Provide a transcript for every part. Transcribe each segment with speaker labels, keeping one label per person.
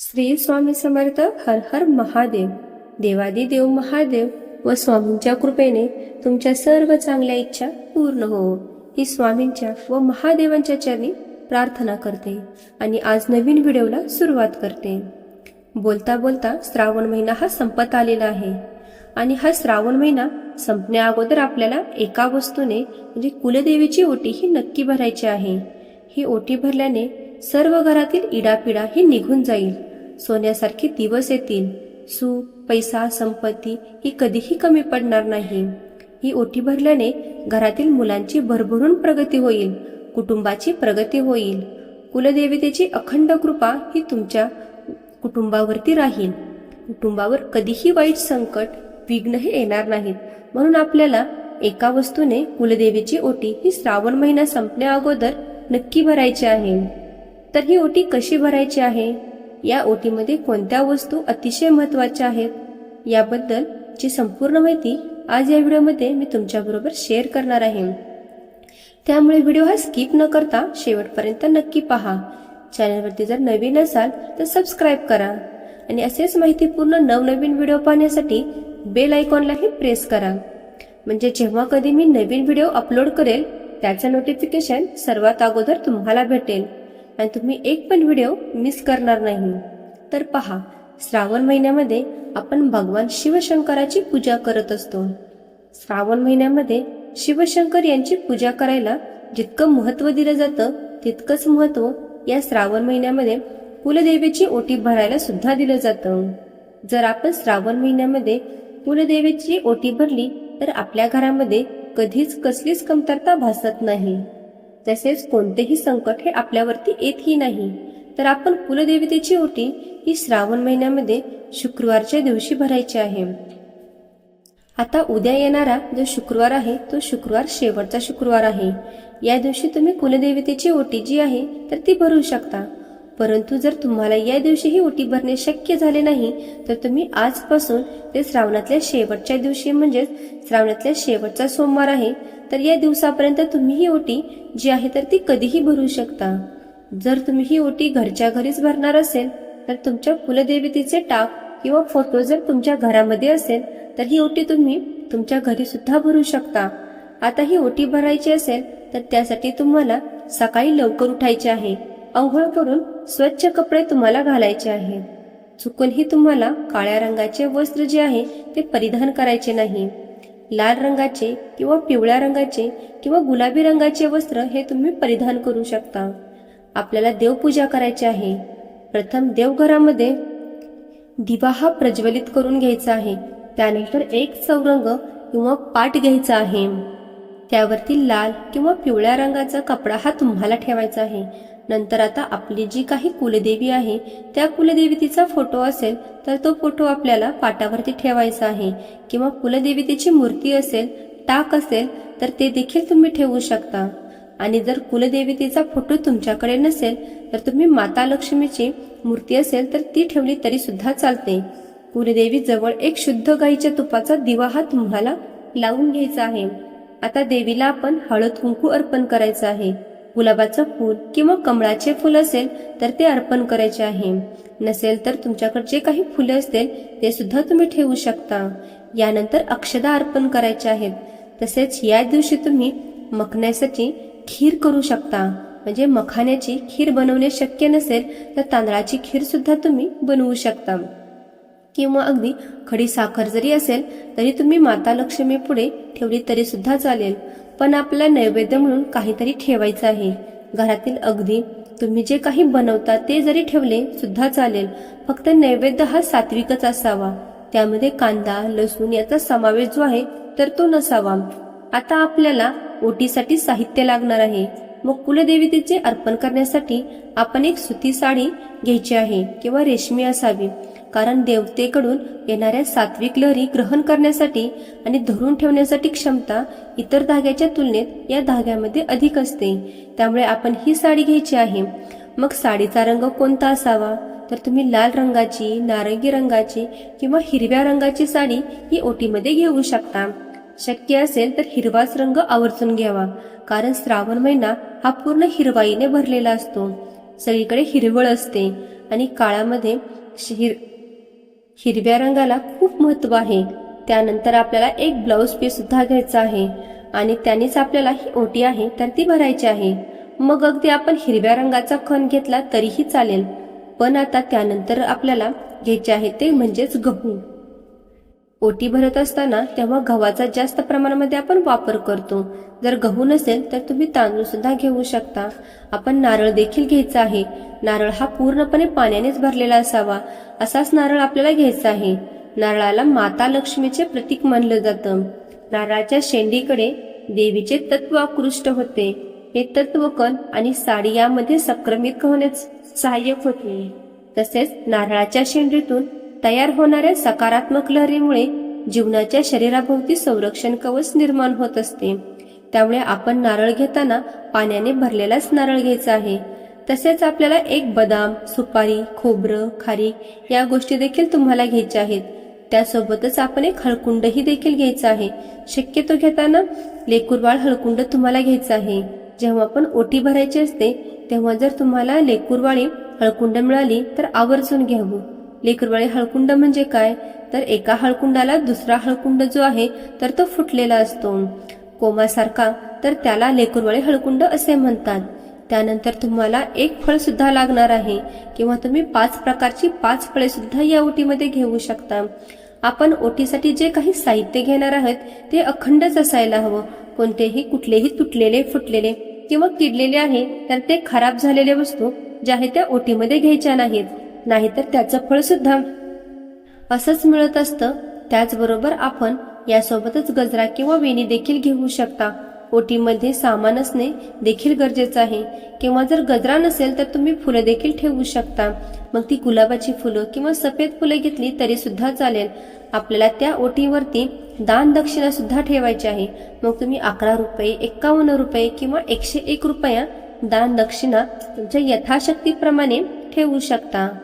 Speaker 1: श्री स्वामी समर्थ हर हर महादेव. देवादी देव महादेव व स्वामींच्या कृपेने तुमच्या सर्व चांगल्या इच्छा पूर्ण हो. ही स्वामींच्या व महादेवांच्या चरणी प्रार्थना करते आणि आज नवीन व्हिडिओला सुरुवात करते. बोलता बोलता श्रावण महिना हा संपत आलेला आहे. आणि हा श्रावण महिना संपण्या अगोदर आपल्याला एका वस्तूने म्हणजे कुलदेवीची ओटी ही नक्की भरायची आहे. ही ओटी भरल्याने सर्व घरातील इडापिडा ही निघून जाईल. सोन्यासारखे दिवस येतील. सुख पैसा संपत्ती ही कधीही कमी पडणार नाही. ही ओटी भरल्याने घरातील मुलांची भरभरून प्रगती होईल कुटुंबाची प्रगती होईल. कुलदेवतेची अखंड कृपा ही तुमच्या कुटुंबावरती राहील. कुटुंबावर कधीही वाईट संकट विघ्नही येणार नाहीत. म्हणून आपल्याला एका वस्तूने कुलदेवीची ओटी ही श्रावण महिना संपण्या अगोदर नक्की भरायची आहे. तर ही ओटी कशी भरायची आहे? या ओटीमध्ये कोणत्या वस्तू अतिशय महत्त्वाच्या आहेत याबद्दलची संपूर्ण माहिती आज या व्हिडिओमध्ये मी तुमच्याबरोबर शेअर करणार आहे. त्यामुळे व्हिडिओ हा स्किप न करता शेवटपर्यंत नक्की पहा. चॅनलवरती जर नवीन असाल तर सबस्क्राईब करा आणि असेच माहितीपूर्ण नवनवीन व्हिडिओ पाहण्यासाठी बेल आयकॉनलाही प्रेस करा. म्हणजे जेव्हा कधी मी नवीन व्हिडिओ अपलोड करेल त्याचं नोटिफिकेशन सर्वात अगोदर तुम्हाला भेटेल. आणि तुम्ही एक पण व्हिडिओ मिस करणार नाही. तर पहा श्रावण महिन्यामध्ये आपण भगवान शिवशंकराची पूजा करत असतो. श्रावण महिन्यामध्ये शिवशंकर यांची पूजा करायला जितकं महत्त्व दिलं जातं तितकंच महत्त्व या श्रावण महिन्यामध्ये कुलदेवीची ओटी भरायला सुद्धा दिलं जातं. जर आपण श्रावण महिन्यामध्ये कुलदेवीची ओटी भरली तर आपल्या घरामध्ये कधीच कसलीच कमतरता भासत नाही. तसेच कोणतेही संकट हे आपल्यावरती येतही नाही. तर आपण कुलदेवतेची ओटी ही श्रावण महिन्यामध्ये शुक्रवारच्या दिवशी भरायची आहे. आता उद्या येणारा जो शुक्रवार आहे तो शुक्रवार शेवटचा शुक्रवार आहे. या दिवशी तुम्ही कुलदेवतेची ओटी जी आहे तर ती भरू शकता. परंतु जर तुम्हाला या दिवशी ही ओटी भरणे शक्य झाले नाही तर तुम्ही आजपासून ते श्रावणातल्या शेवटच्या दिवशी म्हणजेच श्रावणातल्या शेवटचा सोमवार आहे तर या दिवसापर्यंत तुम्ही ही ओटी जी आहे तर ती कधीही भरू शकता. जर तुम्ही ही ओटी घरच्या घरीच भरणार असेल तर तुमच्या कुलदेवतेचे टाक किंवा फोटो जर तुमच्या घरामध्ये असेल तर ही ओटी तुम्ही तुमच्या घरी सुद्धा भरू शकता. आता ही ओटी भरायची असेल तर त्यासाठी तुम्हाला सकाळी लवकर उठायचे आहे. अवघळ करून स्वच्छ कपडे तुम्हाला घालायचे आहेत चुकूनही तुम्हाला काळ्या रंगाचे वस्त्र जे आहे ते परिधान करायचे नाही. लाल रंगाचे किंवा पिवळ्या रंगाचे किंवा गुलाबी रंगाचे वस्त्र हे तुम्ही परिधान करू शकता. आपल्याला देवपूजा करायची आहे. प्रथम देवघरामध्ये दिवा हा प्रज्वलित करून घ्यायचा आहे. त्यानंतर एक चौरंग किंवा पाट घ्यायचा आहे. त्यावरती लाल किंवा पिवळ्या रंगाचा कपडा हा तुम्हाला ठेवायचा आहे. नंतर आता आपली जी काही कुलदेवी आहे त्या कुलदेवतेचा फोटो असेल तर तो फोटो आपल्याला पाटावरती ठेवायचा आहे. किंवा कुलदेवतेची मूर्ती असेल टाक असेल तर ते देखील तुम्ही ठेवू शकता. आणि जर कुलदेवतेचा फोटो तुमच्याकडे नसेल तर तुम्ही माता लक्ष्मीची मूर्ती असेल तर ती ठेवली तरी सुद्धा चालते. कुलदेवी जवळ एक शुद्ध गाईच्या तुपाचा दिवा हा तुम्हाला लावून घ्यायचा आहे. आता देवीला आपण हळद कुंकू अर्पण करायचं आहे. गुलाबाचं फूल किंवा कमळाचे फूल असेल तर ते अर्पण करायचे आहे. नसेल तर तुमच्याकडे जे काही फुले असतील ते सुद्धा तुम्ही ठेवू शकता. यानंतर अक्षदा अर्पण करायच्या आहेत. तसेच या दिवशी तुम्ही मखण्यासाठी खीर करू शकता. म्हणजे मखाण्याची खीर बनवणे शक्य नसेल तर तांदळाची खीर सुद्धा तुम्ही बनवू शकता. किंवा अगदी खडी साखर जरी असेल तरी तुम्ही माता लक्ष्मी पुढे ठेवली तरी सुद्धा चालेल. पण आपल्याला नैवेद्य म्हणून काहीतरी ठेवायचं आहे. घरातील अगदी तुम्ही जे काही बनवता ते जरी ठेवले सुद्धा चालेल फक्त नैवेद्य हा सात्विकच असावा. त्यामध्ये कांदा लसूण याचा समावेश जो आहे तर तो नसावा. आता आपल्याला ओटीसाठी साहित्य लागणार आहे. मग कुलदेवतेचे अर्पण करण्यासाठी आपण एक सुती साडी घ्यायची आहे किंवा रेशमी असावी. कारण देवतेकडून येणाऱ्या सात्विक लहरी ग्रहण करण्यासाठी आणि धरून ठेवण्यासाठी क्षमता इतर धाग्याच्या तुलनेत या धाग्यामध्ये अधिक असते. त्यामुळे आपण ही साडी घ्यायची आहे. मग साडीचा रंग कोणता असावा? तर तुम्ही लाल रंगाची नारंगी रंगाची किंवा हिरव्या रंगाची साडी ही ओटीमध्ये घेऊ शकता. शक्य असेल तर हिरवाच रंग आवर्जून घ्यावा कारण श्रावण महिना हा पूर्ण हिरवाईने भरलेला असतो. सगळीकडे हिरवळ असते आणि काळामध्ये हिर हिरव्या रंगाला खूप महत्त्व आहे. त्यानंतर आपल्याला एक ब्लाऊज पीस सुद्धा घ्यायचा आहे. आणि त्यानेच आपल्याला ही ओटी आहे तर ती भरायची आहे. मग अगदी आपण हिरव्या रंगाचा खण घेतला तरीही चालेल. पण आता त्यानंतर आपल्याला घ्यायचे आहे ते म्हणजेच गहू. ओटी भरत असताना तेव्हा गव्हाचा जास्त प्रमाणामध्ये आपण वापर करतो. जर गहू नसेल तर तुम्ही तांदूळ सुद्धा घेऊ शकता. आपण नारळ देखील घ्यायचा आहे. नारळ हा पूर्णपणे पाण्यानेच भरलेला असावा. असाच नारळ आपल्याला घ्यायचा आहे. नारळाला माता लक्ष्मीचे प्रतीक मानलं जातं. नारळाच्या शेंडीकडे देवीचे तत्व आकृष्ट होते. हे तत्वकण आणि साडी यामध्ये संक्रमित होण्यास सहाय्यक होते. तसेच नारळाच्या शेंडीतून तयार होणाऱ्या सकारात्मक लहरीमुळे जीवनाच्या शरीराभोवती संरक्षण कवच निर्माण होत असते. त्यामुळे आपण नारळ घेताना पाण्याने भरलेलाच नारळ घ्यायचा आहे. तसेच आपल्याला एक बदाम सुपारी खोबरं खारीक या गोष्टी देखील तुम्हाला घ्यायच्या आहेत. त्यासोबतच आपण एक हळकुंडही देखील घ्यायचं आहे. शक्यतो घेताना लेकुरबाळ हळकुंड तुम्हाला घ्यायचं आहे. जेव्हा आपण ओटी भरायची असते तेव्हा जर तुम्हाला लेकुरवाळी हळकुंड मिळाली तर आवर्जून घ्यावं हो. लेकरवाळी हळकुंड म्हणजे काय? तर एका हळकुंडाला दुसरा हळकुंड जो आहे तर तो फुटलेला असतो. कोमासारखा तर त्याला लेकरवाळी हळकुंड असे म्हणतात. त्यानंतर तुम्हाला एक फळ सुद्धा लागणार आहे किंवा तुम्ही पाच प्रकारची पाच फळे सुद्धा या ओटीमध्ये घेऊ शकता. आपण ओटीसाठी जे काही साहित्य घेणार आहोत ते अखंडच असायला हवं. कोणतेही कुठलेही तुटलेले फुटलेले किंवा किडलेले आहे तर ते खराब झालेले वस्तू ज्या आहेत त्या ओटीमध्ये घ्यायच्या नाहीत. नाहीतर त्याचं फळ सुद्धा असंच मिळत असतं त्याचबरोबर आपण यासोबतच गजरा किंवा वेणी देखील घेऊ शकता. ओटीमध्ये सामान असणे देखील गरजेचं आहे. किंवा जर गजरा नसेल तर तुम्ही फुलं देखील ठेवू शकता. मग ती गुलाबाची फुलं किंवा सफेद फुलं घेतली तरी सुद्धा चालेल. आपल्याला त्या ओटीवरती दान दक्षिणा सुद्धा ठेवायची आहे. मग तुम्ही अकरा रुपये एक्कावन्न रुपये किंवा एकशे एक रुपया दान दक्षिणा तुमच्या यथाशक्तीप्रमाणे ठेवू शकता.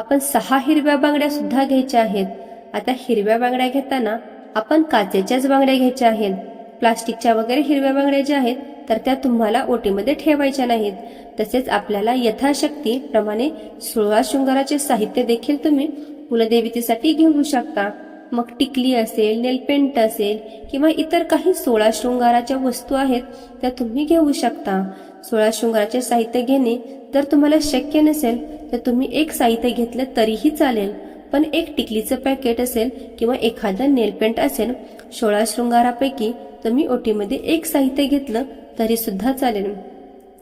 Speaker 1: आपण सहा हिरव्या बांगड्या सुद्धा घ्यायच्या आहेत. आता हिरव्या बांगड्या घेताना आपण काचेच्याच बांगड्या घ्यायच्या आहेत. प्लास्टिकच्या वगैरे हिरव्या बांगड्या ज्या आहेत तर त्या तुम्हाला ओटीमध्ये ठेवायच्या नाहीत. तसेच आपल्याला यथाशक्ती प्रमाणे सोळा शृंगाराचे साहित्य देखील तुम्ही कुलदेवतेसाठी घेऊ शकता. मग टिकली असेल नेलपेंट असेल किंवा इतर काही सोळा शृंगाराच्या वस्तू आहेत त्या तुम्ही घेऊ शकता. सोळा शृंगाराचे साहित्य घेणे जर तुम्हाला शक्य नसेल तर तुम्ही एक साहित्य घेतलं तरीही चालेल. पण एक टिकलीचं पॅकेट असेल किंवा एखादं नेलपेंट असेल सोळा शृंगारापैकी तुम्ही ओटीमध्ये एक साहित्य घेतलं तरी सुद्धा चालेल.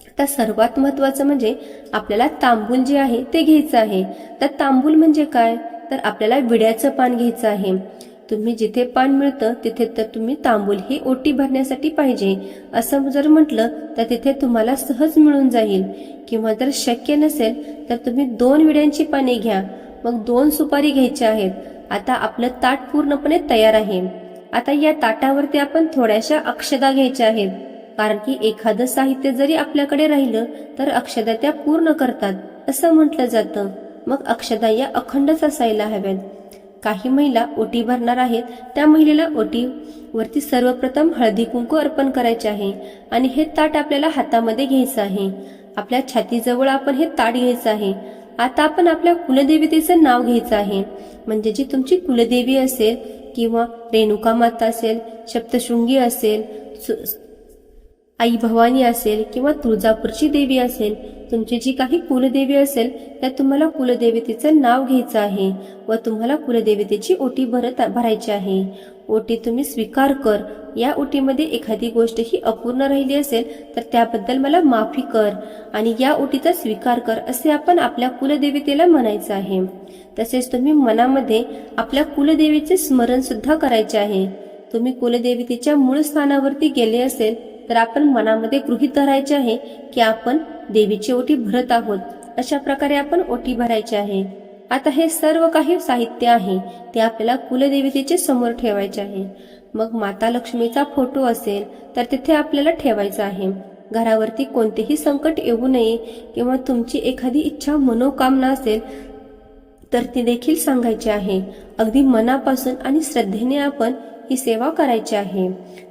Speaker 1: आता सर्वात महत्वाचं म्हणजे आपल्याला तांबूल जे आहे ते घ्यायचं आहे. तर तांबूल म्हणजे काय? तर आपल्याला विड्याचं पान घ्यायचं आहे. तुम्ही जिथे पान मिळतं तिथे तर तुम्ही तांबूल ही ओटी भरण्यासाठी पाहिजे. असं जर म्हटलं तर तिथे तुम्हाला सहज मिळून जाईल. किंवा जर शक्य नसेल तर तुम्ही दोन विड्यांची पाने घ्या. मग दोन सुपारी घ्यायच्या आहेत. आता आपलं ताट पूर्णपणे तयार आहे. आता या ताटावरती आपण थोड्याशा अक्षदा घ्यायच्या आहेत. कारण की एखादं साहित्य जरी आपल्याकडे राहिलं तर अक्षदा त्या पूर्ण करतात. असं म्हटलं जातं. मग अक्षदा या अखंडच असायला हव्यात. काही महिला ओटी भरणार आहेत त्या महिलेला ओटीवरती सर्वप्रथम हळदी कुंकू अर्पण करायचे आहे आणि हे ताट आपल्याला हातामध्ये घ्यायचं आहे. आपल्या छातीजवळ आपण हे ताट घ्यायचं आहे. आता आपण आपल्या कुलदेवतेचं नाव घ्यायचं आहे. म्हणजे जी तुमची कुलदेवी असेल किंवा रेणुका माता असेल सप्तशृंगी असेल सु- आई भवानी असेल किंवा तुळजापूरची देवी असेल तुमची जी काही कुलदेवी असेल त्या तुम्हाला कुलदेवतेचं नाव घ्यायचं आहे व तुम्हाला कुलदेवतेची ओटी भरत भरायची आहे. ओटी तुम्ही स्वीकार कर. या ओटीमध्ये एखादी गोष्ट ही अपूर्ण राहिली असेल तर त्याबद्दल मला माफी कर आणि या ओटीचा स्वीकार कर असे आपण आपल्या कुलदेवतेला म्हणायचं आहे. तसेच तुम्ही मनामध्ये आपल्या कुलदेवीचे स्मरण सुद्धा करायचे आहे. तुम्ही कुलदेवतेच्या मूळ स्थानावरती गेले असेल तर आपण मनामध्ये गृहित धरायचे आहे की आपण देवीची ओटी भरत आहोत. अशा प्रकारे आपण ओटी भरायची आहे. आता हे सर्व काही साहित्य आहे. ते आपल्याला कुलदेवतेचे समोर ठेवायचे आहे. मग माता लक्ष्मीचा फोटो असेल तर तिथे आपल्याला ठेवायचा आहे. घरावरती कोणतेही संकट येऊ नये किंवा तुमची एखादी इच्छा मनोकामना असेल तर ती देखील सांगायची आहे. अगदी मनापासून आणि श्रद्धेने आपण ही सेवा करायची आहे.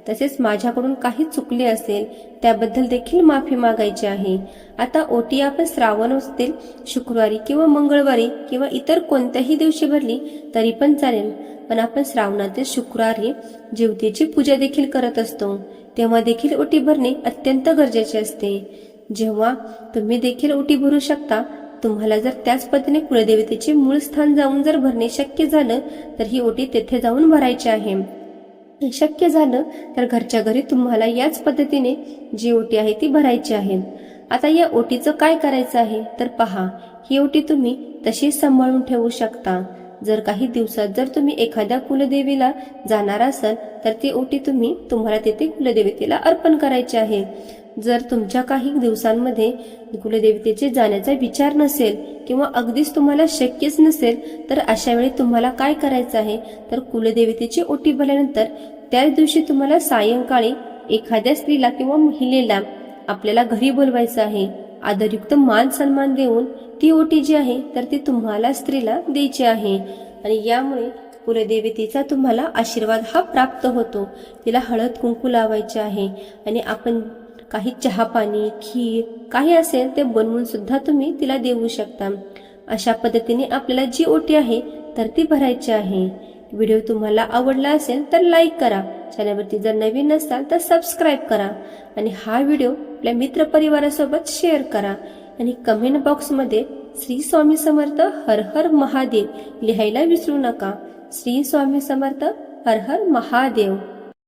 Speaker 1: तसेच माझ्याकडून काही चुकले असेल त्याबद्दल देखील माफी मागायची आहे. आता ओटी आपण श्रावण असतील शुक्रवारी किंवा मंगळवारी किंवा इतर कोणत्याही दिवशी भरली तरी पण चालेल. पण आपण श्रावणातील शुक्रवारी जीवतेची पूजा देखील करत असतो. तेव्हा देखील ओटी भरणे अत्यंत गरजेचे असते. जेव्हा तुम्ही देखील ओटी भरू शकता तुम्हाला जर त्याच पद्धतीने कुलदेवतेचे मूळ स्थान जाऊन जर भरणे शक्य झालं तर ही ओटी तेथे जाऊन भरायची आहे. शक्य झालं तर घरच्या घरी तुम्हाला याच पद्धतीने जी ओटी आहे ती भरायची आहे. आता या ओटीचं काय करायचं आहे? तर पहा ही ओटी तुम्ही तशीच सांभाळून ठेवू शकता. जर काही दिवसात जर तुम्ही एखाद्या कुलदेवीला जाणार असाल तर ती ओटी तुम्ही तुम्हाला तेथे कुलदेवतेला अर्पण करायची आहे. जर तुमच्या काही दिवसांमध्ये कुलदेवतेचे जाण्याचा विचार नसेल किंवा अगदीच तुम्हाला शक्यच नसेल तर अशा वेळी तुम्हाला काय करायचं आहे? तर कुलदेवतेची ओटी भरल्यानंतर त्याच दिवशी तुम्हाला सायंकाळी एखाद्या स्त्रीला किंवा महिलेला आपल्याला घरी बोलवायचं आहे. आदरयुक्त मान सन्मान देऊन ती ओटी जी आहे तर ती तुम्हाला स्त्रीला द्यायची आहे. आणि यामुळे कुलदेवतेचा तुम्हाला आशीर्वाद हा प्राप्त होतो. तिला हळद कुंकू लावायचे आहे. आणि आपण काही चहा पाणी खीर काही असेल ते बनवून सुद्धा तुम्ही तिला देऊ शकता. अशा पद्धतीने आपल्याला जी ओटी आहे तर ती भरायची आहे. व्हिडिओ तुम्हाला आवडला असेल तर लाईक करा. चॅनलवरती जर नवीन नसाल तर सबस्क्राईब करा. आणि हा व्हिडिओ आपल्या मित्रपरिवारासोबत शेअर करा. आणि कमेंट बॉक्समध्ये श्री स्वामी समर्थ हर हर महादेव लिहायला विसरू नका. श्री स्वामी समर्थ हर हर महादेव.